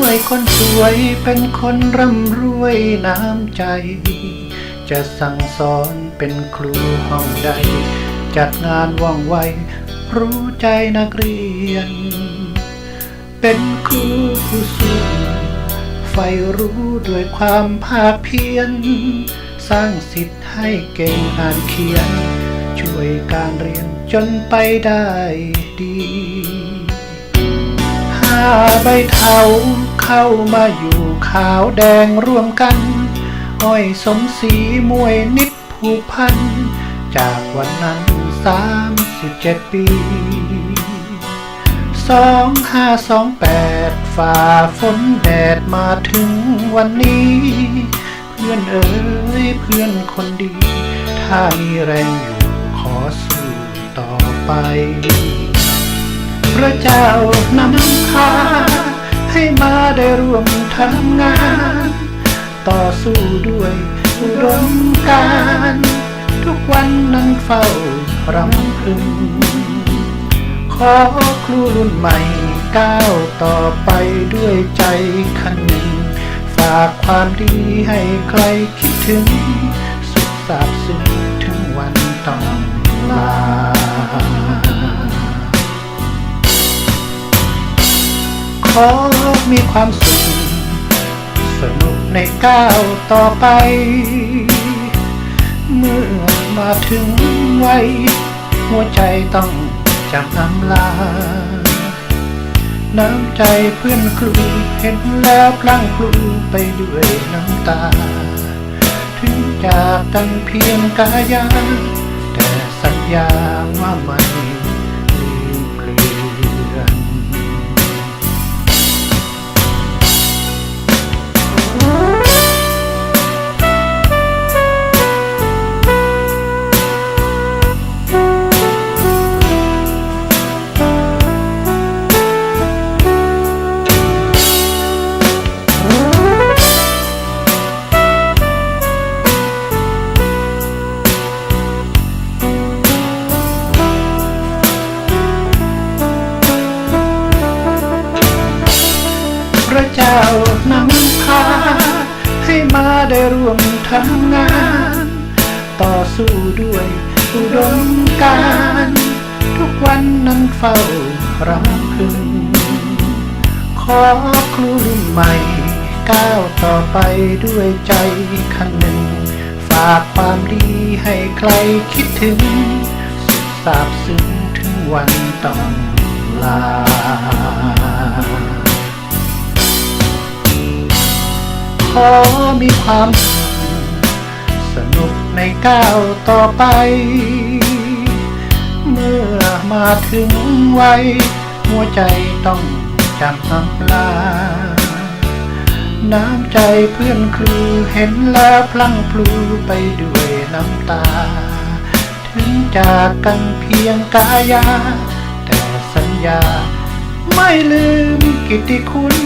วยคนสวยเป็นคนร่ำรวยน้ำใจ จะสั่งสอนเป็นครูห้องใด จัดงานว่องไว รู้ใจนักเรียน เป็นครูผู้สูงใฝ่รู้ด้วยความภาคเพียร สร้างสิทธิ์ให้เก่งอ่านเขียน ช่วยการเรียนจนไปได้ดีาใบเทาเข้ามาอยู่ขาวแดงร่วมกัน อ้อยสมศรีมวยนิดผูกพัน จากวันนั้นสามสิบเจ็ดปีสองห้าสองแปดฝ่าฝนแดดมาถึงวันนี้ เพื่อนเอ๋ยเพื่อนคนดี ถ้ามีแรงอยู่ขอสู้ต่อไป ระเจ้านำพาให้มาได้ร่วมทำงาน ต่อสู้ด้วยอุดมการทุกวันนั้นเฝ้ารำพึง ขอครูรุ่นใหม่ก้าวต่อไปด้วยใจขันหนึ่ง ฝากความดีให้ใครคิดถึง สุขสาบซึ้งถึงวันต้องลา อมีความสุข สนุกในก้าวต่อไป เมื่อมาถึงวัยหัวใจต้องจำอำลา น้ำใจเพื่อนครูเห็นแล้วพลั้งพลูไปด้วยน้ำตา ถึงจากกันเพียงกายาแต่สัญญาว่าไม่ พระเจ้านำพา ให้มาได้ร่วมทำงาน ต่อสู้ด้วยอุดมการ ทุกวันนั้นเฝ้ารำพึง ขอครูรุ่นใหม่ ก้าวต่อไปด้วยใจขันหนึ่ง ฝากความดีให้ใครคิดถึง สุขสาบซึ้งถึงวันต้องลา ขอมีความสุขสนุกในก้าวต่อไป เมื่อมาถึงวัยหัวใจต้องจำอำลา น้ำใจเพื่อนครูเห็นแล้วพลั้งพลูไปด้วยน้ำตา ถึงจากกันเพียงกายา แต่สัญญาไม่ลืมกิตติคุณ